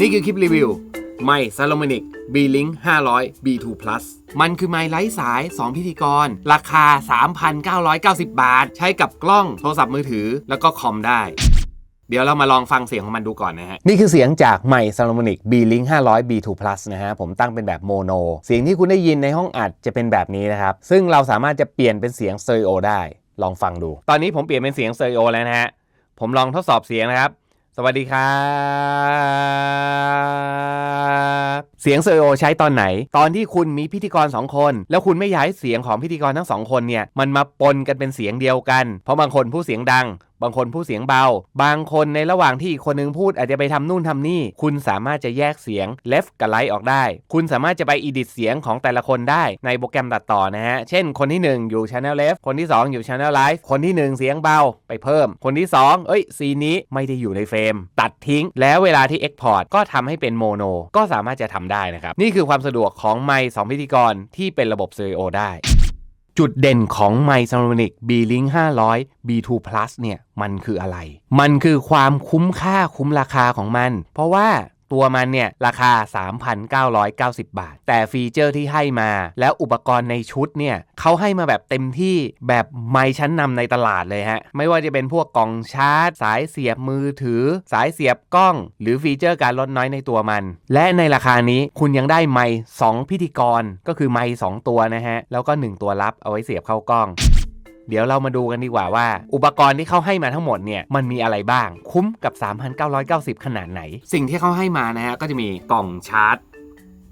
นี่คือคลิปรีวิว ไมค์ Salomonic B-Link 500 B2 Plus มันคือไมค์ไร้สาย 2 พิธีกร ราคา 3,990 บาท ใช้กับกล้องโทรศัพท์มือถือแล้วก็คอมได้ เดี๋ยวเรามาลองฟังเสียงของมันดูก่อนนะฮะ นี่คือเสียงจากไมค์ Salomonic B-Link 500 B2 Plus นะฮะ ผมตั้งเป็นแบบโมโน เสียงที่คุณได้ยินในห้องอัดจะเป็นแบบนี้นะครับ ซึ่งเราสามารถจะเปลี่ยนเป็นเสียงสเตอริโอได้ ลองฟังดู ตอนนี้ผมเปลี่ยนเป็นเสียงสเตอริโอแล้วนะฮะ ผมลองทดสอบเสียงนะครับ สวัสดีครับ เสียงสเตอริโอใช้ตอนไหน ตอนที่คุณมีพิธีกร 2 คน แล้วคุณไม่อยากให้เสียงของพิธีกรทั้งสองคนเนี่ยมันมาปนกันเป็นเสียงเดียวกัน เพราะบางคนพูดเสียงดัง บางคนพูดเสียงเบา บางคนในระหว่างที่อีกคนนึงพูดอาจจะไปทำนู่นทำนี่ คุณสามารถจะแยกเสียง left กับ right ออกได้ คุณสามารถจะไป edit เสียงของแต่ละคนได้ในโปรแกรมตัดต่อนะฮะ เช่น คนที่ 1 อยู่ channel left คนที่ 2 อยู่ channel right คนที่ 1 เสียงเบาไปเพิ่ม คนที่ 2 เอ้ยซีนนี้ไม่ได้อยู่ในเฟรม ตัดทิ้ง แล้วเวลาที่ export ก็ทำให้เป็นโมโนก็สามารถจะทำได้นะครับ นี่คือความสะดวกของไมค์สองพิธีกรที่เป็นระบบสเตอริโอได้ จุดเด่นของไมค์ Salomonic B-Link 500 B2 Plus เนี่ยมันคืออะไร มันคือความคุ้มค่าคุ้มราคาของมัน เพราะว่า ตัวมันเนี่ยราคา 3,990 บาท แต่ฟีเจอร์ที่ให้มาแล้วอุปกรณ์ในชุดเนี่ยเขาให้มาแบบเต็มที่แบบไมค์ชั้นนำในตลาดเลยฮะ ไม่ว่าจะเป็นพวกกล่องชาร์จ สายเสียบมือถือ สายเสียบกล้อง หรือฟีเจอร์การลดน้อยในตัวมัน และในราคานี้คุณยังได้ไมค์2พิธีกรก็คือไมค์2ตัวนะฮะ แล้วก็ 1 ตัวรับเอาไว้เสียบเข้ากล้อง เดี๋ยวเรามาดูกันดีกว่าว่า อุปกรณ์ที่เขาให้มาทั้งหมดเนี่ยมันมีอะไรบ้างคุ้มกับ 3,990 ขนาดไหน สิ่งที่เขาให้มานะฮะก็จะมีกล่องชาร์จ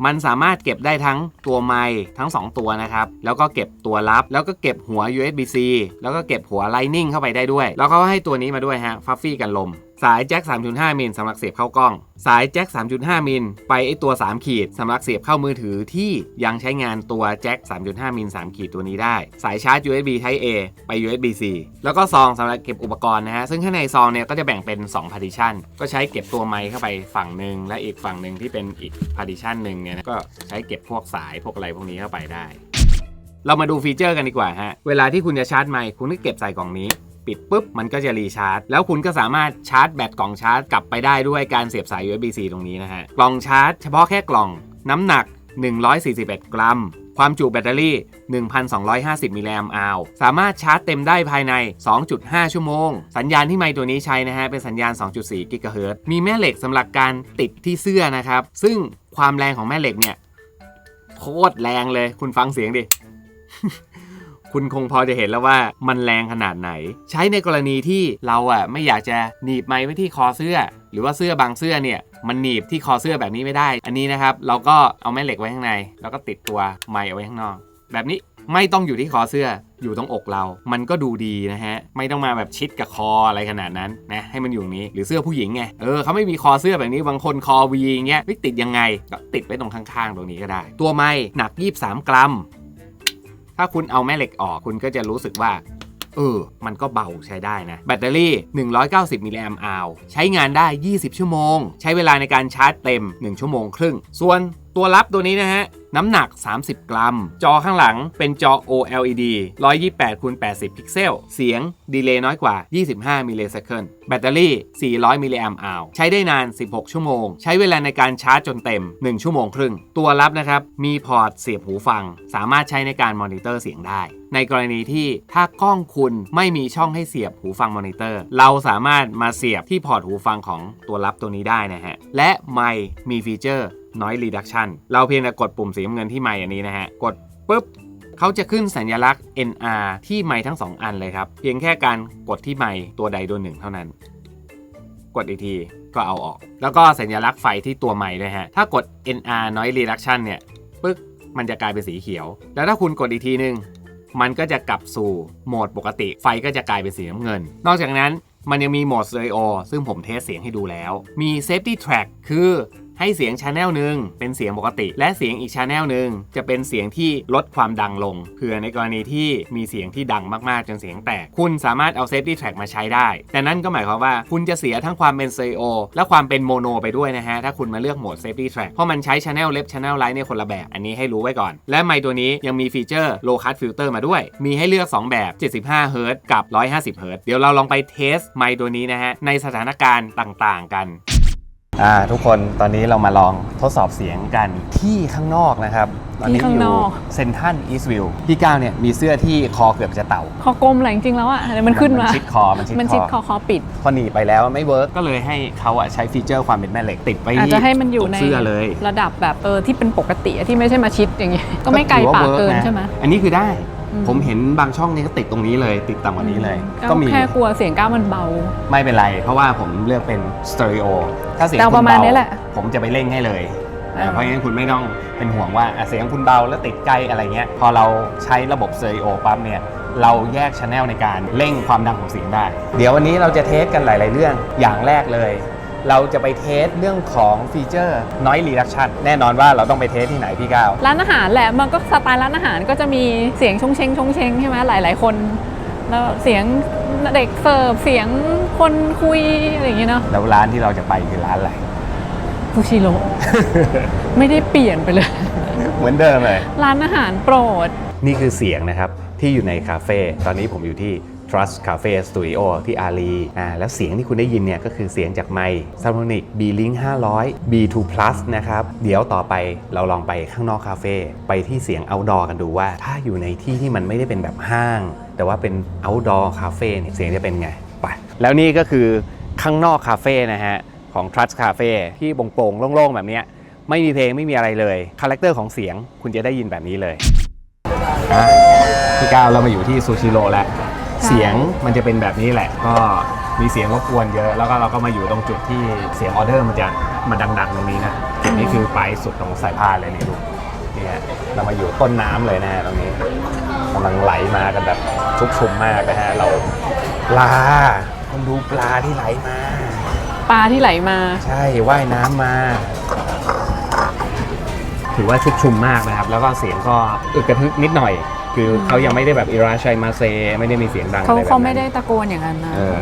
มันสามารถเก็บได้ทั้งตัวไม้ทั้ง 2 ตัวนะครับ แล้วก็เก็บตัวรับ แล้วก็เก็บหัว USB-C แล้วก็เก็บหัว Lightning เข้าไปได้ด้วย แล้วเขาให้ตัวนี้มาด้วยฮะฟัฟฟี่กันลม สายแจ็ค 3.5 มิลสำหรับเสียบเข้ากล้อง สายแจ็ค 3.5 มิลไปไอตัว 3 ขีดสำหรับเสียบเข้ามือถือที่ยังใช้งานตัวแจ็ค 3.5 มิล 3 ขีดตัวนี้ได้ สายชาร์จ USB Type A ไป USB-C แล้วก็ซองสำหรับเก็บอุปกรณ์นะฮะ ซึ่งข้างในซองเนี่ยก็จะแบ่งเป็น 2 partition ก็ใช้เก็บตัวไมค์เข้าไปฝั่งหนึ่งและอีกฝั่งหนึ่งที่เป็นอีก partition หนึ่งเนี่ยก็ใช้เก็บพวกสายพวกอะไรพวกนี้เข้าไปได้ เรามาดูฟีเจอร์กันดีกว่าฮะ เวลาที่คุณจะชาร์จไมค์คุณก็เก็บใส่กล่องนี้ ปิดปุ๊บมันก็จะรีชาร์จ แล้วคุณก็สามารถชาร์จแบตกล่องชาร์จกลับไปได้ด้วยการเสียบสาย USB-C ตรงนี้นะฮะกล่องชาร์จเฉพาะแค่กล่องน้ำหนัก 141 กรัม ความจุแบตเตอรี่ 1,250 มิลลิแอมป์อาวสามารถชาร์จเต็มได้ภายใน 2.5 ชั่วโมง สัญญาณที่ไมตัวนี้ใช้นะฮะ เป็นสัญญาณ 2.4 กิกะเฮิรตซ์ มีแม่เหล็กสำหรับการติดที่เสื้อนะครับ ซึ่งความแรงของแม่เหล็กเนี่ย โคตรแรงเลย คุณฟังเสียงดิ คุณคงพอจะเห็นแล้วว่ามันแรงขนาดไหน ใช้ในกรณีที่เราอะไม่อยากจะหนีบไม้ไว้ที่คอเสื้อ หรือว่าเสื้อบางเสื้อเนี่ยมันหนีบที่คอเสื้อแบบนี้ไม่ได้ อันนี้นะครับเราก็เอาแม่เหล็กไว้ข้างใน แล้วก็ติดตัวไม้เอาไว้ข้างนอก แบบนี้ไม่ต้องอยู่ที่คอเสื้ออยู่ตรงอกเรา มันก็ดูดีนะฮะ ไม่ต้องมาแบบชิดกับคออะไรขนาดนั้นนะ ให้มันอยู่นี้ หรือเสื้อผู้หญิงไง เออเขาไม่มีคอเสื้อแบบนี้ บางคนคอวีอย่างเงี้ยติดยังไง ก็ติดไว้ตรงข้างๆ ตรงนี้ก็ได้ ตัวไม้หนัก 23 กรัม ถ้าคุณเอาแม่เหล็กออกคุณก็จะรู้สึกว่าเออ มันก็เบาใช้ได้นะ แบตเตอรี่ 190 มิลลิแอมป์อาใช้งานได้ 20 ชั่วโมง ใช้เวลาในการชาร์จเต็ม 1 ชั่วโมงครึ่ง ส่วน ตัวรับตัวนี้นะฮะ น้ำหนัก 30 กรัม จอข้างหลังเป็นจอ OLED 128คูณ80 พิกเซล เสียง ดีเลย์น้อยกว่า 25มิลลิเซคันแบตเตอรี่ 400 มิลลิแอมป์อาวใช้ได้นาน 16 ชั่วโมง ใช้เวลาในการชาร์จจนเต็ม 1 ชั่วโมงครึ่ง ตัวรับนะครับ มีพอร์ตเสียบหูฟัง สามารถใช้ในการมอนิเตอร์เสียงได้ ในกรณีที่ถ้ากล้องคุณไม่มีช่องให้เสียบหูฟังมอนิเตอร์ เราสามารถมาเสียบที่พอร์ตหูฟังของตัวรับตัวนี้ได้นะฮะ และไมค์มีฟีเจอร์ noise reduction เราเพียงแต่กดปุ่มสีน้ำเงินที่ไมค์อันนี้นะฮะ กดปุ๊บเขาจะขึ้นสัญลักษณ์ NR ที่ไมค์ทั้ง 2 อันเลยครับ เพียงแค่การกดที่ไมค์ตัวใดตัวหนึ่งเท่านั้น กดอีกทีก็เอาออก แล้วก็สัญลักษณ์ไฟที่ตัวไมค์ด้วยฮะ ถ้ากด NR noise reduction เนี่ยปึ๊กมันจะกลายเป็นสีเขียว แล้วถ้าคุณกดอีกทีนึงมันก็จะกลับสู่โหมดปกติ ไฟก็จะกลายเป็นสีน้ำเงิน นอกจากนั้นมันยังมีโหมดสเตอริโอซึ่งผมเทสเสียงให้ดูแล้ว มี Safety Track คือ ให้เสียงชาแนลหนึ่งเป็นเสียงปกติ และเสียงอีกชาแนลหนึ่งจะเป็นเสียงที่ลดความดังลงเผื่อในกรณีที่มีเสียงที่ดังมากๆ จนเสียงแตก คุณสามารถเอา Safety Track มาใช้ได้ แต่นั่นก็หมายความว่าคุณจะเสียทั้งความเป็นเตอริโอและความเป็นโมโนไปด้วยนะฮะ ถ้าคุณมาเลือกโหมด Safety Track เพราะมันใช้ Channel Left Channel Right ในคนละแบบ อันนี้ให้รู้ไว้ก่อน และไมค์ตัวนี้ยังมีฟีเจอร์ Low Cut Filter มาด้วย มีให้เลือก 2 แบบ 75 Hz กับ 150 Hz เดี๋ยวเราลองไปเทสไมค์ตัวนี้นะฮะในสถานการณ์ต่าง ๆ กัน อ่าทุกคนตอนนี้เรามาลองทดสอบเสียงกันที่ข้างนอกนะครับ ตอนนี้ที่ข้างอนยู่อก เซนทันอีสต์วิวพี่ก้าวเนี่ยมีเสื้อที่คอเกือบจะเต่า คอกลมแหละจริงๆแล้วอะเดี๋ยวมันขึ้นมาชิดคอมันชิดมันคชิดอคอคอปิด พอหนีไปแล้วไม่เวิร์กก็เลยให้เขาอะใช้ฟีเจอร์ความเป็นแม่เหล็กติดไว้อาจที่จะให้มันอยู่ตรงในเสื้อเลยระดับแบบเออที่เป็นปกติอะที่ไม่ใช่มาชิดอย่างงี้ก็ไม่ไกลถือว่ปากวิร์เกินนะใช่ไหมอันนี้คือได้อืม ผมเห็นบางช่องนี่ก็ติดตรงนี้เลย ติดต่ำกว่านี้เลยก็ก็มีแค่กลัวเสียงก้าวมันเบา ไม่เป็นไร เพราะว่าผมเลือกเป็นสเตอริโอถ้าเสียงแต่คุณประมาณเบานี้แหละผมจะไปเร่งให้เลยอ่าอ่าเพราะงั้นคุณไม่ต้องเป็นห่วงว่าอะเสียงคุณเบาแล้วติดใกล้อะไรเงี้ย พอเราใช้ระบบสเตอริโอปั๊บเนี่ยเราแยกชแนลในการเร่งความดังของเสียงได้ เดี๋ยววันนี้เราจะเทสกันหลาย ๆ เรื่องอย่างแรกเลย เราจะไปเทสเรื่องของฟีเจอร์ noise reduction แน่นอนว่าเราต้องไปเทสที่ไหนพี่ก้าวร้านอาหารแหละมันก็สไตล์ร้านอาหารก็จะมีเสียงชงเชงชงเชงใช่ไหมหลาย ๆ คนแล้วเสียงเด็กเสิร์ฟเสียงคนคุยอะไรอย่างเงี้ยเนาะแล้วร้านที่เราจะไปคือร้านอะไรฟูชิโร่ไม่ได้เปลี่ยนไปเลย เหมือนเดิมเลย ร้านอาหารโปรด นี่คือเสียงนะครับที่อยู่ในคาเฟ่ตอนนี้ผมอยู่ที่ Trust Cafe Studio ที่อารีอ่าแล้วเสียงที่คุณได้ยินเนี่ยก็คือเสียงจากไมค์ s a m s o n i c B-Link 500 B2 Plus นะครับ เดี๋ยวต่อไปเราลองไปข้างนอกคาเฟ่ไปที่เสียง outdoor กันดูว่า ถ้าอยู่ในที่ที่มันไม่ได้เป็นแบบห้าง แต่ว่าเป็น outdoor คาเฟ่เนี่ยเสียงจะเป็นไงไปแล้วนี่ก็คือข้างนอกคาเฟ่นะฮะของ Trust Cafe ที่โปร่งๆโล่งๆ แบบนี้ไม่มีเพลงไม่มีอะไรเลยคาแรคเตอร์ของเสียงคุณจะได้ยินแบบนี้เลยอะพี่ก้าวเรามาอยู่ที่ซูชิโร่แล้ว เสียงมันจะเป็นแบบนี้แหละ ก็มีเสียงรบกวนเยอะแล้วก็เราก็มาอยู่ตรงจุดที่เสียงออเดอร์มันจะมาดังๆตรงนี้นะจุดนี้คือปลายสุดของสายพานเลยนี่ดูนี่ฮะเรามาอยู่ต้นน้ำเลยนะฮะตรงนี้กำลังไหลมากันแบบชุกชุมมากนะฮะเราปลาคุณดูปลาที่ไหลมา ปลาที่ไหลมา ใช่ว่ายน้ำมา ถือว่าชุกชุมมากนะครับ แล้วก็เสียงก็อึกกระทึกนิดหน่อย คือเขายังไม่ได้แบบอิราชัยมาเซ ไม่ได้มีเสียงดังเขาอะไรแบบนั้นเขาไม่ได้ตะโกนอย่างนั้นนะเออ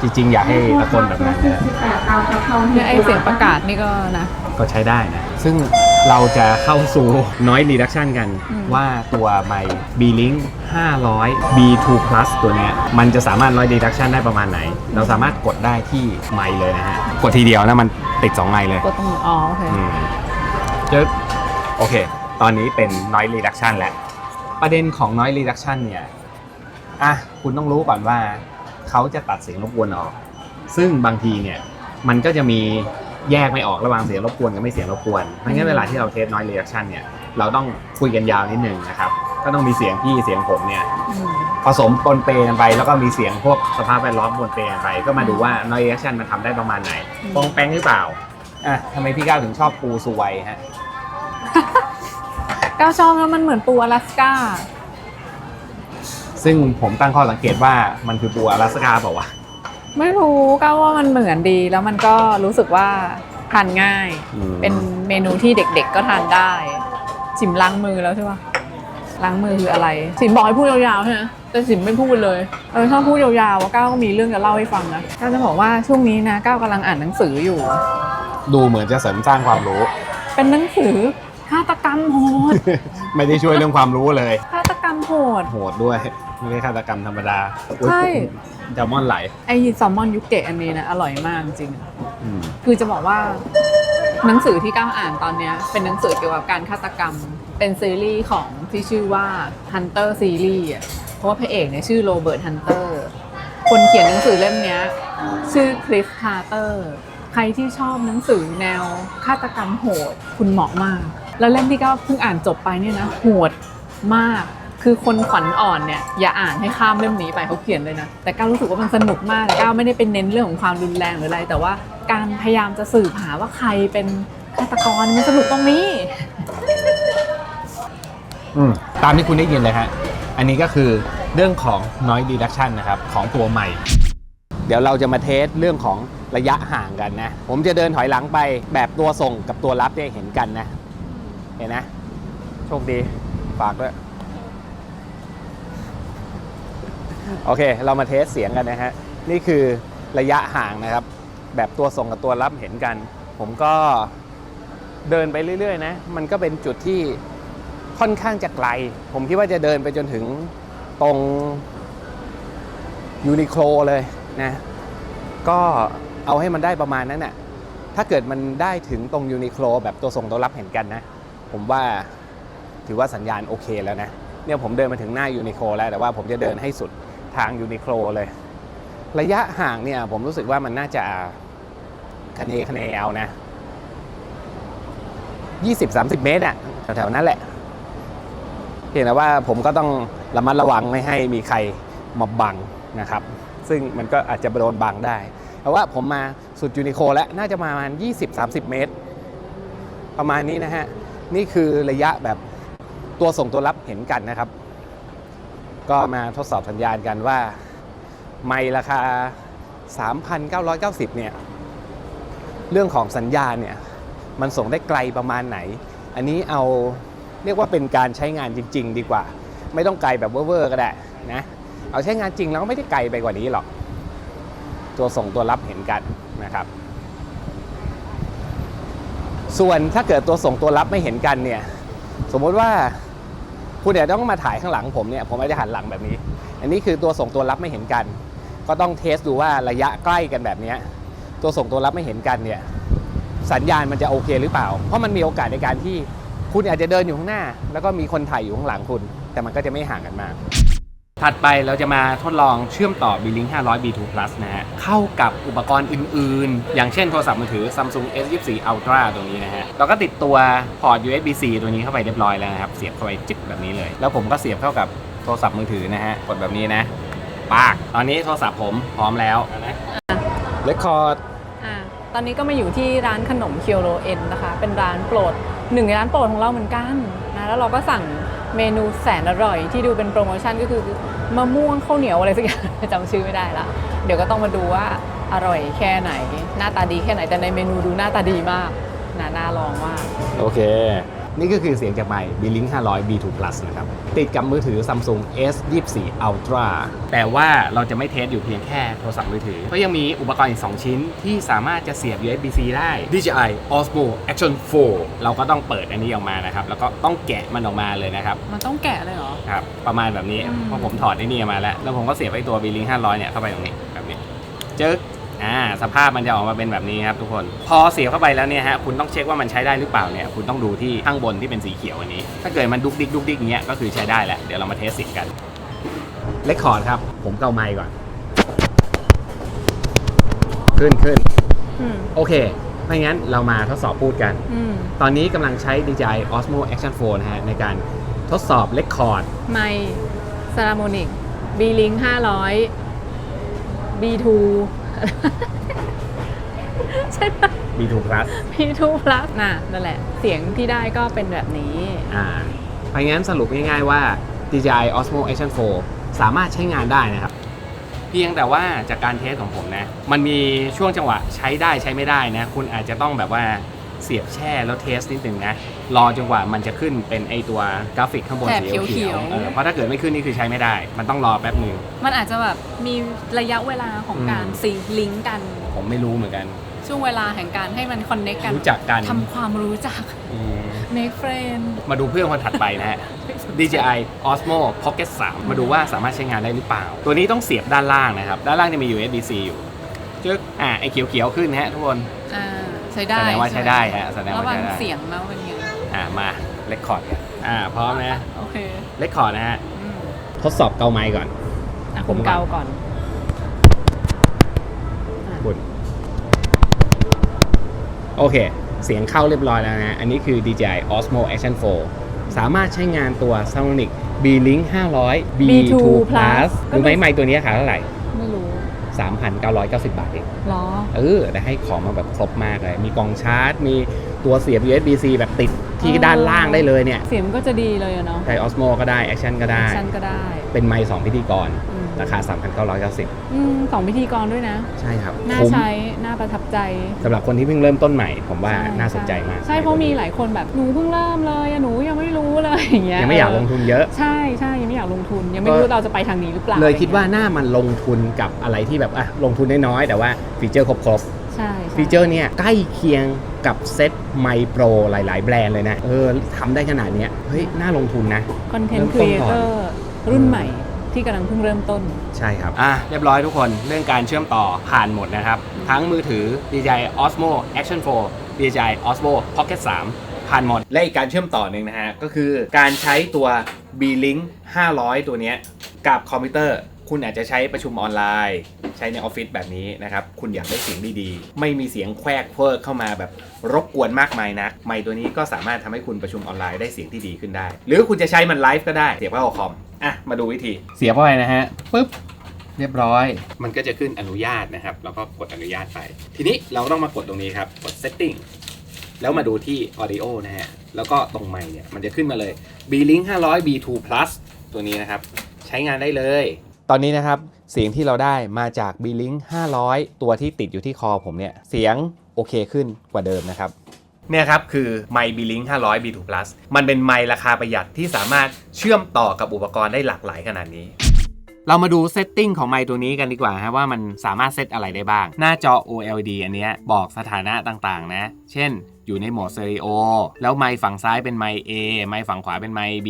จริง ๆ อยากให้ตะโกนแบบนั้นนะ เนี่ยไอเสียงประกาศนี่ก็นะ ก็ใช้ได้นะ ซึ่งเราจะเข้าสู่ noise reduction กัน อืม ว่าตัวไมค์ B-Link 500 B2 Plus ตัวเนี้ยมันจะสามารถ noise reduction ได้ประมาณไหน เราสามารถกดได้ที่ไมค์เลยนะฮะ กดทีเดียวนะมันติด 2 ไมค์เลยก็ต้องอ๋อโอเค อืมจึ๊บโอเค ตอนนี้เป็น noise reduction แล้ว ประเด็นของ noise reduction เนี่ยอะคุณต้องรู้ก่อนว่าเขาจะตัดเสียงรบกวนออก ซึ่งบางทีเนี่ยมันก็จะมีแยกไม่ออกระหว่างเสียงรบกวนกับไม่เสียงรบกวนเพราะงั้นเวลาที่เราเทส noise reduction เนี่ยเราต้องคุยกันยาวนิดนึงนะครับ ก็ต้องมีเสียงพี่เสียงผมเนี่ยผสมปนเปกันไป แล้วก็มีเสียงพวกสภาพแวดล้อมปนเปกันไป ก็มาดูว่า noise reduction มันทำได้ประมาณไหนปองแปงหรือเปล่าอะทำไมพี่ก้าวถึงชอบปูซูไวฮะ ก้าวชอบแล้วมันเหมือนปูอลาสก้า ซึ่งผมตั้งข้อสังเกตว่ามันคือปูอลาสกาเปล่าวะไม่รู้ก้าวว่ามันเหมือนดีแล้วมันก็รู้สึกว่าทานง่าย อืมเป็นเมนูที่เด็กๆก็ทานได้ จิมล้างมือแล้วใช่ปะล้างมือคืออะไรจิมบอกให้พูดยาวๆใช่ไหมแต่จิมไม่พูดเลยเออชอบพูดยาวๆว่าก้าวก็มีเรื่องจะเล่าให้ฟังนะก้าวจะบอกว่าช่วงนี้นะก้าวกำลังอ่านหนังสืออยู่ ดูเหมือนจะเสริมสร้างความรู้ เป็นหนังสือ ฆาตกรรมโหด ไม่ได้ช่วยเรื่องความรู้เลยฆาตกรรมโหด โหดด้วยไม่ได้ฆาตกรรมธรรมดาอุ๊ยใช่ แซลมอนไหลไอแซลมอนยุเกะอันนี้นะอร่อยมากจริง อืมคือจะบอกว่าหนังสือที่ก้าวอ่านตอนเนี้ยเป็นหนังสือเกี่ยวกับการฆาตกรรม เป็นซีรีส์ของที่ชื่อว่า Hunter ซีรีส์อะเพราะว่าพระเอกเนี่ยชื่อโรเบิร์ตฮันเตอร์คนเขียนหนังสือเล่มเนี้ยชื่อคลิฟคาร์เตอร์ใครที่ชอบหนังสือแนวฆาตกรรมโหด คุณเหมาะมาก แล้วเล่มที่ก้าวเพิ่งอ่านจบไปเนี่ยนะโหดมาก คือคนขวัญอ่อนเนี่ยอย่าอ่านให้ข้ามเล่มนี้ไปเขาเขียนเลยนะ แต่ก้าวรู้สึกว่ามันสนุกมากก้าวไม่ได้เป็นเน้นเรื่องของความรุนแรงหรืออะไร แต่ว่าการพยายามจะสืบหาว่าใครเป็นฆาตกรมันสนุกตรงนี้อืมตามที่คุณได้ยินเลยฮะอันนี้ก็คือเรื่องของ noise reduction นะครับของตัวใหม่ เดี๋ยวเราจะมาเทสเรื่องของระยะห่างกันนะ ผมจะเดินถอยหลังไปแบบตัวส่งกับตัวรับเนี่ยเห็นกันนะ เห็นนะ โชคดีฝากด้วย โอเค เรามาเทสเสียงกันนะฮะ นี่คือระยะห่างนะครับ แบบตัวส่งกับตัวรับเห็นกัน ผมก็เดินไปเรื่อยๆนะ มันก็เป็นจุดที่ค่อนข้างจะไกล ผมคิดว่าจะเดินไปจนถึงตรงยูนิโคลเลยนะ ก็เอาให้มันได้ประมาณนั้นน่ะถ้าเกิดมันได้ถึงตรงยูนิโคลแบบตัวส่งตัวรับเห็นกันนะ ผมว่าถือว่าสัญญาณโอเคแล้วนะ เนี่ยผมเดินมาถึงหน้ายูนิโคลแล้วแต่ว่าผมจะเดินให้สุดทางยูนิโคลเลย ระยะห่างเนี่ยผมรู้สึกว่ามันน่าจะคะเนคะเนเอานะ 20-30 เมตรอะแถวๆนั้นแหละเพียงแต่ว่าผมก็ต้องระมัดระวังไม่ให้มีใครมาบังนะครับ ซึ่งมันก็อาจจะโดนบังได้แต่ว่าผมมาสุดยูนิโคแล้วน่าจะมาประมาณ 20-30 เมตร ประมาณนี้นะฮะ นี่คือระยะแบบตัวส่งตัวรับเห็นกันนะครับ ก็มาทดสอบสัญญาณกันว่า ไมล์ราคา 3,990 เนี่ย เรื่องของสัญญาณเนี่ย มันส่งได้ไกลประมาณไหน อันนี้เอาเรียกว่าเป็นการใช้งานจริง ๆ ดีกว่า ไม่ต้องไกลแบบเวอร์ๆก็ได้นะ เอาใช้งานจริงแล้วก็ไม่ได้ไกลไปกว่านี้หรอก ตัวส่งตัวรับเห็นกันนะครับ ส่วนถ้าเกิดตัวส่งตัวรับไม่เห็นกันเนี่ย สมมติว่าคุณเนี่ยต้องมาถ่ายข้างหลังผมเนี่ยผมไม่ได้หันหลังแบบนี้ อันนี้คือตัวส่งตัวรับไม่เห็นกัน ก็ต้องเทสดูว่าระยะใกล้กันแบบนี้ตัวส่งตัวรับไม่เห็นกันเนี่ยสัญญาณมันจะโอเคหรือเปล่า เพราะมันมีโอกาสในการที่คุณอาจจะเดินอยู่ข้างหน้า แล้วก็มีคนถ่ายอยู่ข้างหลังคุณ แต่มันก็จะไม่ห่างกันมาก ถัดไปเราจะมาทดลองเชื่อมต่อ B-Link 500 B2 Plus นะฮะ เข้ากับอุปกรณ์อื่นๆ อย่างเช่นโทรศัพท์มือถือ Samsung S24 Ultra ตัวนี้นะฮะ เราก็ติดตัวพอร์ต USB-C ตัวนี้เข้าไปเรียบร้อยแล้วนะครับ เสียบเข้าไปจิ๊บแบบนี้เลย แล้วผมก็เสียบเข้ากับโทรศัพท์มือถือนะฮะ กดแบบนี้นะ ปาก ตอนนี้โทรศัพท์ผมพร้อมแล้วนะเรคคอร์ดอ่าตอนนี้ก็มาอยู่ที่ร้านขนมเคียวโรเอ็นนะคะ เป็นร้านโปรดหนึ่งในร้านโปรดของเราเหมือนกันนะ แล้วเราก็สั่ง เมนูแสนอร่อยที่ดูเป็นโปรโมชั่นก็คือมะม่วงข้าวเหนียวอะไรสักอย่างจำชื่อไม่ได้ละ เดี๋ยวก็ต้องมาดูว่าอร่อยแค่ไหน หน้าตาดีแค่ไหนแต่ในเมนูดูหน้าตาดีมากนะน่าลองมาก โอเค นี่ก็คือเสียงจากไมค์ B-Link 500 B2 Plus นะครับ ติดกับมือถือ Samsung S24 Ultra แต่ว่าเราจะไม่เทสอยู่เพียงแค่โทรศัพท์มือถือเพราะยังมีอุปกรณ์อีก 2 ชิ้นที่สามารถจะเสียบ USB-C ได้ DJI Osmo Action 4 เราก็ต้องเปิดอันนี้ออกมานะครับ แล้วก็ต้องแกะมันออกมาเลยนะครับ มันต้องแกะเลยเหรอ ครับ ประมาณแบบนี้อืมเพราะผมถอดไอ้นี่ออกมาแล้ว แล้วผมก็เสียบไอ้ตัว B-Link 500 เนี่ยเข้าไปตรงนี้แบบนี้จึ๊กอ่า สภาพมันจะออกมาเป็นแบบนี้ครับทุกคน พอเสียบเข้าไปแล้วเนี่ยฮะคุณต้องเช็คว่ามันใช้ได้หรือเปล่าเนี่ยคุณต้องดูที่ข้างบนที่เป็นสีเขียวอันนี้ ถ้าเกิดมันดุกดิกดุกดิกอย่างเงี้ยก็คือใช้ได้แหละเดี๋ยวเรามาเทสเสียงกันเลคคอร์ดครับ ผมเกาไมค์ก่อน ขึ้นขึ้นอืมโอเคไม่งั้นเรามาทดสอบพูดกัน อืมตอนนี้กำลังใช้ DJI Osmo Action 4นะฮะในการทดสอบเลคคอร์ด ไมซาราโมนิก B-Link 500 B2 ใช่ปะ B2 Plus B2 Plus น่ะนั่นแหละ เสียงที่ได้ก็เป็นแบบนี้ อ่าเพราะงั้นสรุปง่ายๆว่า DJI Osmo Action 4 สามารถใช้งานได้นะครับ เพียงแต่ว่าจากการเทสของผมนะ มันมีช่วงจังหวะใช้ได้ใช้ไม่ได้นะ คุณอาจจะต้องแบบว่าเสียบแช่แล้วเทสนิดหนึ่งนะ รอจนกว่ามันจะขึ้นเป็นไอตัวกราฟิกข้างบนแถบสีเขีเขียยววๆ ๆเออเพราะถ้าเกิดไม่ขึ้นนี่คือใช้ไม่ได้ มันต้องรอแป๊บหนึ่ง มันอาจจะแบบมีระยะเวลาของอืมการซิงลิงก์กัน ผมไม่รู้เหมือนกัน ช่วงเวลาแห่งการให้มันคอนเน c กกันรู้จักกันทำความรู้จัก อืม make friend มาดูเพื่อนคนถัดไปนะฮะ DJI Osmo Pocket 3 มาดูว่าสามารถใช้งานได้หรือเปล่า ตัวนี้ต้องเสียบด้านล่างนะครับ ด้านล่างจะมี USB-C อยู่จึ๊กอ่าไอเขียวๆขึ้นนะฮะทุกคน อ่าใช้ได้แสดงว่าใช้ได้ฮะแสดงระว่าหว่างใช้ได้เสียงมาเป็นไงอ่ามาเลคคอร์ดอ่าพร้อมนะโอเคเลคคอร์ดนะฮะ อืมทดสอบเกาไมค์ก่อนอะผผมมก่อนเกาก่อนอะคุณ โอเค เสียงเข้าเรียบร้อยแล้วนะ อันนี้คือ DJI Osmo Action 4 สามารถใช้งานตัว Sonic B-Link 500 B2 Plus รู้ไหมไมค์ตัวนี้ขายเท่าไหร่ ไม่รู้ 3,990 บาทเองหรอ เออแต่ให้ของมาแบบครบมากเลย มีกล่องชาร์จ มีตัวเสียบ USB-C แบบติดที่อ๋อด้านล่างได้เลยเนี่ย เสียงก็จะดีเลยอะเนาะใช้ Osmo ก็ได้ Action ก็ได้ฉันก็ได้ เป็นไมค์สองพิธีกรอืม ราคา 3,990อืมสองพิธีกรด้วยนะ ใช่ครับน่าคุ้มใช้น่าประทับใจสำหรับคนที่เพิ่งเริ่มต้นใหม่ ผมว่าช่น่าสนใจมากใช่เพราะมีหลายคนแบบหนูเพิ่งเริ่มเลยอะหนูยังไม่รู้เลยอย่างเงี้ยยังไม่อยากลงทุนเยอะ ใช่ใช่ยังไม่อยากลงทุน ยังไม่รู้เราจะไปทางนี้หรือเปล่าเลยคิดว่าหน้ามันลงทุนกับอะไรที่แบบอะลงทุนน้อยๆแต่ว่าฟีเจอร์ครบใช่ใช่ๆฟีเจอร์เนี่ยใกล้เคียงกับเซ็ตไมโปรหลาย ๆ แบรนด์เลยนะ เออทำได้ขนาดเนี้ยเฮ้ย น่าลงทุนนะ คอนเทนเริ่ต์มคต้รีนเอก่อนเตอร์รุ่นใหม่ ที่กำลังเพิ่งเริ่มต้น ใช่ครับ อะเรียบร้อยทุกคนเรื่องการเชื่อมต่อผ่านหมดนะครับ ทั้งมือถือ DJI Osmo Action 4 DJI Osmo Pocket 3 ผ่านหมด และอีกการเชื่อมต่อหนึ่งนะฮะ ก็คือการใช้ตัว B-Link 500 ตัวเนี้ยกับคอมพิวเตอร์ คุณอาจจะใช้ประชุมออนไลน์ ใช้ในออฟฟิศแบบนี้นะครับ คุณอยากได้เสียงดีๆ ไม่มีเสียงแควกเพิกเข้ามาแบบรบกวนมากมายนักไมค์ตัวนี้ก็สามารถทำให้คุณประชุมออนไลน์ได้เสียงที่ดีขึ้นได้ หรือคุณจะใช้มันไลฟ์ก็ได้เสียบเข้าคอมอะมาดูวิธีเสียบเข้าไปนะฮะปึ๊บเรียบร้อย มันก็จะขึ้นอนุญาตนะครับ แล้วก็กดอนุญาตไป ทีนี้เราต้องมากดตรงนี้ครับ กด setting แล้วมาดูที่ audio นะฮะ แล้วก็ตรงไมค์เนี่ย มันจะขึ้นมาเลย B-Link 500 B2 Plus ตัวนี้นะครับ ใช้งานได้เลย ตอนนี้นะครับเสียงที่เราได้มาจาก B-Link 500 ตัวที่ติดอยู่ที่คอผมเนี่ยเสียงโอเคขึ้นกว่าเดิมนะครับเนี่ยครับคือไมค์ B-Link 500 B2 Plus มันเป็นไมค์ราคาประหยัดที่สามารถเชื่อมต่อกับอุปกรณ์ได้หลากหลายขนาดนี้ เรามาดูเซตติ้งของไมค์ตัวนี้กันดีกว่าฮะว่ามันสามารถเซตอะไรได้บ้าง หน้าจอ OLED อันเนี้ยบอกสถานะต่างๆ นะ เช่นอยู่ในโหมดสเตอริโอ แล้วไมค์ฝั่งซ้ายเป็นไมค์ A ไมค์ฝั่งขวาเป็นไมค์ B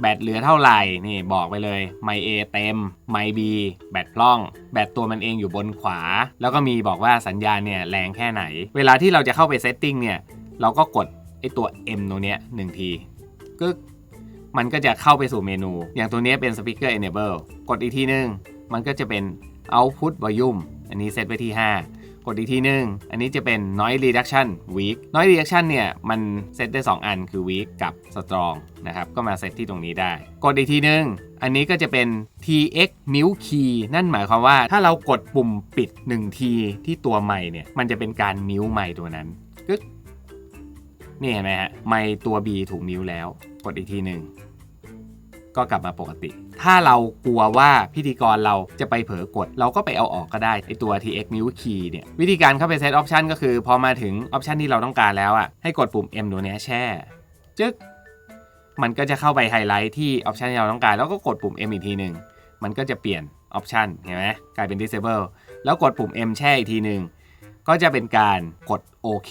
แบตเหลือเท่าไหร่ นี่บอกไปเลย ไมค์ A เต็ม ไมค์ B แบตพร่อง แบตตัวมันเองอยู่บนขวา แล้วก็มีบอกว่าสัญญาณเนี่ยแรงแค่ไหน เวลาที่เราจะเข้าไปเซตติ้งเนี่ย เราก็กดไอตัว M ตัวเนี้ยหนึ่งทีกึ๊ก มันก็จะเข้าไปสู่เมนู อย่างตัวนี้เป็น Speaker Enable กดอีกทีนึง มันก็จะเป็น Output Volume อันนี้เซตไว้ที่ 5 กดอีกทีนึง อันนี้จะเป็น Noise Reduction Weak Noise Reduction เนี่ย มันเซตได้ 2 อันคือ Weak กับ Strong นะครับ ก็มาเซตที่ตรงนี้ได้ กดอีกทีนึง อันนี้ก็จะเป็น TX Mute Key นั่นหมายความว่าถ้าเรากดปุ่มปิด1ทีที่ตัวไมค์เนี่ย มันจะเป็นการมิวไมค์ตัวนั้นกึกนี่เห็นไหมฮะไมค์ตัว B ถูกมิวแล้ว กดอีกทีหนึ่งก็กลับมาปกติ ถ้าเรากลัวว่าพิธีกรเราจะไปเผลอกด เราก็ไปเอาออกก็ได้ไอตัว TX Mute Key เนี่ย วิธีการเข้าไปเซตออปชันก็คือ พอมาถึงออปชันที่เราต้องการแล้วอะ ให้กดปุ่ม M ตัวนี้แช่ จึ๊ก มันก็จะเข้าไปไฮไลท์ที่ออปชันที่เราต้องการ แล้วก็กดปุ่ม M อีกทีหนึ่ง มันก็จะเปลี่ยนออปชันเห็นไหมกลายเป็น disable แล้วกดปุ่ม M แช่อีกทีหนึ่ง ก็จะเป็นการกด โอเค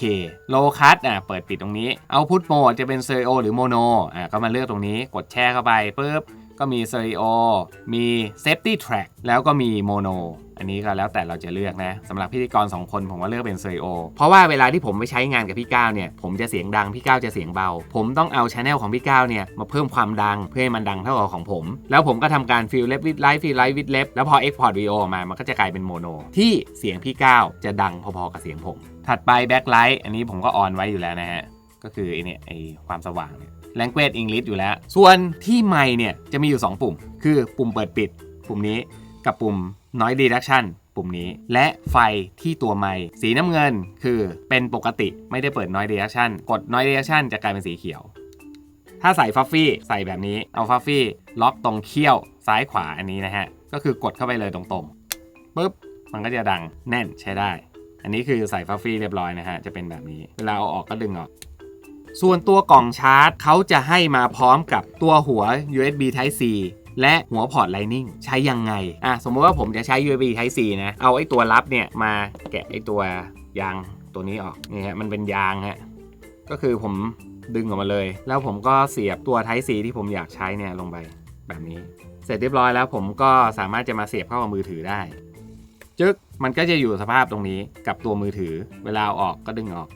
โลคัสอะเปิดปิดตรงนี้เอาพุทโหมดจะเป็นเซอริโอหรือโมโนอะก็มาเลือกตรงนี้กดแช่เข้าไปปุ๊บก็มีเซอริโอมีเซฟตี้แทร็กแล้วก็มีโมโนอันนี้ก็แล้วแต่เราจะเลือกนะสำหรับพิธีกร 2 คนผมว่าเลือกเป็นเซอริโอเพราะว่าเวลาที่ผมไปใช้งานกับพี่ก้าวเนี่ยผมจะเสียงดังพี่ก้าวจะเสียงเบา ผมต้องเอาช anel ของพี่ก้าวเนี่ยมาเพิ่มความดังเพื่อให้มันดังเท่ากับของผม แล้วผมก็ทำการฟิลเล็บวิดไลฟ์ฟิลไลฟ์วิดเล็บแล้วพอ export วิดีโอออกมามันก็จะกลายเป็นโมโนที่เสียงพี่ก้าวจะดังพอๆกับเสียงผม ถัดไปแบ็คไลท์อันนี้ผมก็ออนไว้อยู่แล้วนะฮะ ก็คือไอเนี่ยไอความสว่างเนี่ย language English อยู่แล้ว ส่วนที่ไมค์เนี่ยจะมีอยู่ 2 ปุ่ม คือปุ่มเปิดปิด ปุ่มนี้กับปุ่ม noise reduction ปุ่มนี้ และไฟที่ตัวไมค์สีน้ำเงินคือเป็นปกติไม่ได้เปิด noise reduction กด noise reduction จะกลายเป็นสีเขียว ถ้าใส่ฟัฟฟี่ใส่แบบนี้เอาฟัฟฟี่ล็อกตรงเขี้ยวซ้ายขวาอันนี้นะฮะ ก็คือกดเข้าไปเลยตรงๆปุ๊บมันก็จะดังแน่นใช้ได้ อันนี้คือใส่ฟัฟฟี่เรียบร้อยนะฮะ จะเป็นแบบนี้ เวลาเอาออกก็ดึงออก ส่วนตัวกล่องชาร์จเขาจะให้มาพร้อมกับตัวหัว USB Type C และหัวพอร์ต Lightning ใช้ยังไง อะ สมมติว่าผมจะใช้ USB Type C นะ เอาไอ้ตัวรับเนี่ยมาแกะไอ้ตัวยางตัวนี้ออก นี่ฮะ มันเป็นยางฮะ ก็คือผมดึงออกมาเลย แล้วผมก็เสียบตัว Type C ที่ผมอยากใช้เนี่ยลงไปแบบนี้ เสร็จเรียบร้อยแล้วผมก็สามารถจะมาเสียบเข้ากับมือถือได้ จึ๊กมันก็จะอยู่สภาพตรงนี้กับตัวมือถือ เวลาอออกก็ดึงออก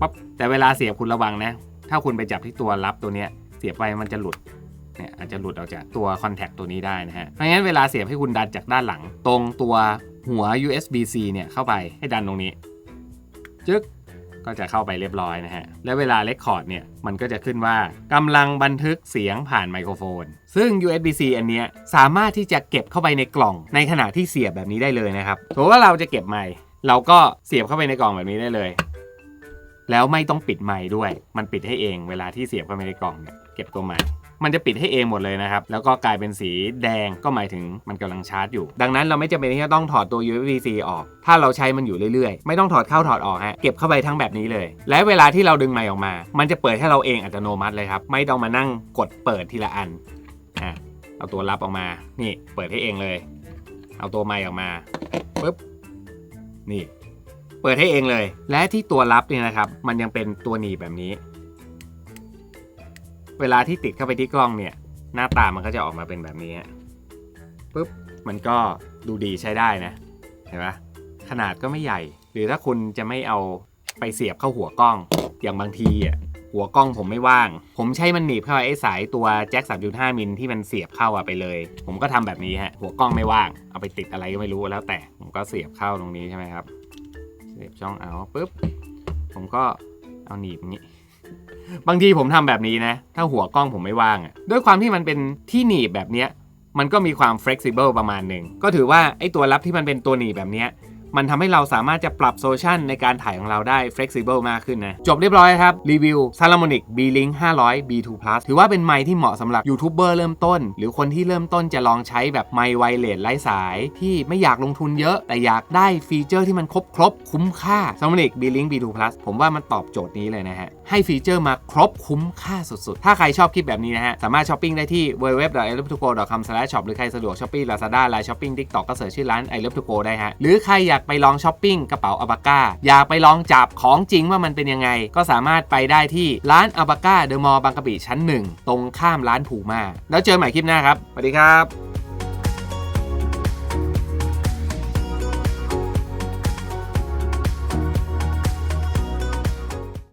ปั๊บแต่เวลาเสียบคุณระวังนะ ถ้าคุณไปจับที่ตัวรับตัวเนี้ยเสียบไปมันจะหลุดเนี่ยอาจจะหลุดออกจากตัวคอนแทคตัวนี้ได้นะฮะเพราะงั้นเวลาเสียบให้คุณดันจากด้านหลัง ตรงตัวหัว USB-C เนี่ยเข้าไปให้ดันตรงนี้จึ๊ก ก็จะเข้าไปเรียบร้อยนะฮะ และเวลาเลคคอร์ดเนี่ย มันก็จะขึ้นว่ากำลังบันทึกเสียงผ่านไมโครโฟน ซึ่ง USB-C อันเนี้ยสามารถที่จะเก็บเข้าไปในกล่องในขณะที่เสียบแบบนี้ได้เลยนะครับถือว่าเราจะเก็บไมค์เราก็เสียบเข้าไปในกล่องแบบนี้ได้เลย แล้วไม่ต้องปิดไมค์ด้วย มันปิดให้เองเวลาที่เสียบเข้าไปในกล่องเนี่ยเก็บตัวไมค์ มันจะปิดให้เองหมดเลยนะครับ แล้วก็กลายเป็นสีแดงก็หมายถึงมันกำลังชาร์จอยู่ ดังนั้นเราไม่จำเป็นที่จะต้องถอดตัว USB-C ออก ถ้าเราใช้มันอยู่เรื่อยๆ ไม่ต้องถอดเข้าถอดออกฮะเก็บเข้าไปทั้งแบบนี้เลย และเวลาที่เราดึงไมค์ออกมา มันจะเปิดให้เราเองอัตโนมัติเลยครับไม่ต้องมานั่งกดเปิดทีละอันอะเอาตัวรับออกมา นี่เปิดให้เองเลย เอาตัวไมค์ออกมาปุ๊บนี่ เปิดให้เองเลย และที่ตัวรับเนี่ยนะครับ มันยังเป็นตัวหนีแบบนี้ เวลาที่ติดเข้าไปที่กล้องเนี่ย หน้าตามันก็จะออกมาเป็นแบบนี้ปุ๊บมันก็ดูดีใช้ได้นะ เห็นปะขนาดก็ไม่ใหญ่ หรือถ้าคุณจะไม่เอาไปเสียบเข้าหัวกล้อง อย่างบางทีอะหัวกล้องผมไม่ว่าง ผมใช้มันหนีบเข้าไอ้สายตัวแจ็ค 3.5 มิลที่มันเสียบเข้าอะไปเลย ผมก็ทำแบบนี้ฮะ หัวกล้องไม่ว่าง เอาไปติดอะไรก็ไม่รู้แล้วแต่ ผมก็เสียบเข้าตรงนี้ใช่ไหมครับ เสียบช่องเอาปุ๊บ ผมก็เอาหนีบอย่างนี้ บางทีผมทำแบบนี้นะ ถ้าหัวกล้องผมไม่ว่างอะด้วยความที่มันเป็นที่หนีบแบบเนี้ยมันก็มีความ flexible ประมาณหนึ่งก็ถือว่าไอ้ตัวรับที่มันเป็นตัวหนีบแบบเนี้ย มันทำให้เราสามารถจะปรับโซชันในการถ่ายของเราได้ flexible มากขึ้นนะ จบเรียบร้อยครับ รีวิว Salamonic B-Link 500 B2 Plus ถือว่าเป็นไมค์ที่เหมาะสำหรับยูทูบเบอร์เริ่มต้น หรือคนที่เริ่มต้นจะลองใช้แบบไมค์ไวเลสไร้สาย ที่ไม่อยากลงทุนเยอะ แต่อยากได้ฟีเจอร์ที่มันครบครบคุ้มค่า Salamonic B-Link B2 Plus ผมว่ามันตอบโจทย์นี้เลยนะฮะให้ฟีเจอร์มาครบคุ้มค่าสุดๆ ถ้าใครชอบคลิปแบบนี้นะฮะสามารถช้อปปิ้งได้ที่ www.ilovetogo.com/shop หรือใครสะดวก Shopee Lazada Line Shopping TikTok ก็เสิร์ชชื่อร้าน i love to go ได้ฮะหรือใครอยากไปลองช้อปปิ้งกระเป๋าอาบาก้าอยากไปลองจับของจริงว่ามันเป็นยังไง ก็สามารถไปได้ที่ร้านอาบาก้าเดอะมอลล์บางกะปิชั้นหนึ่งตรงข้ามร้านผูมาแล้วเจอกันใหม่คลิปหน้าครับสวัสดีครับ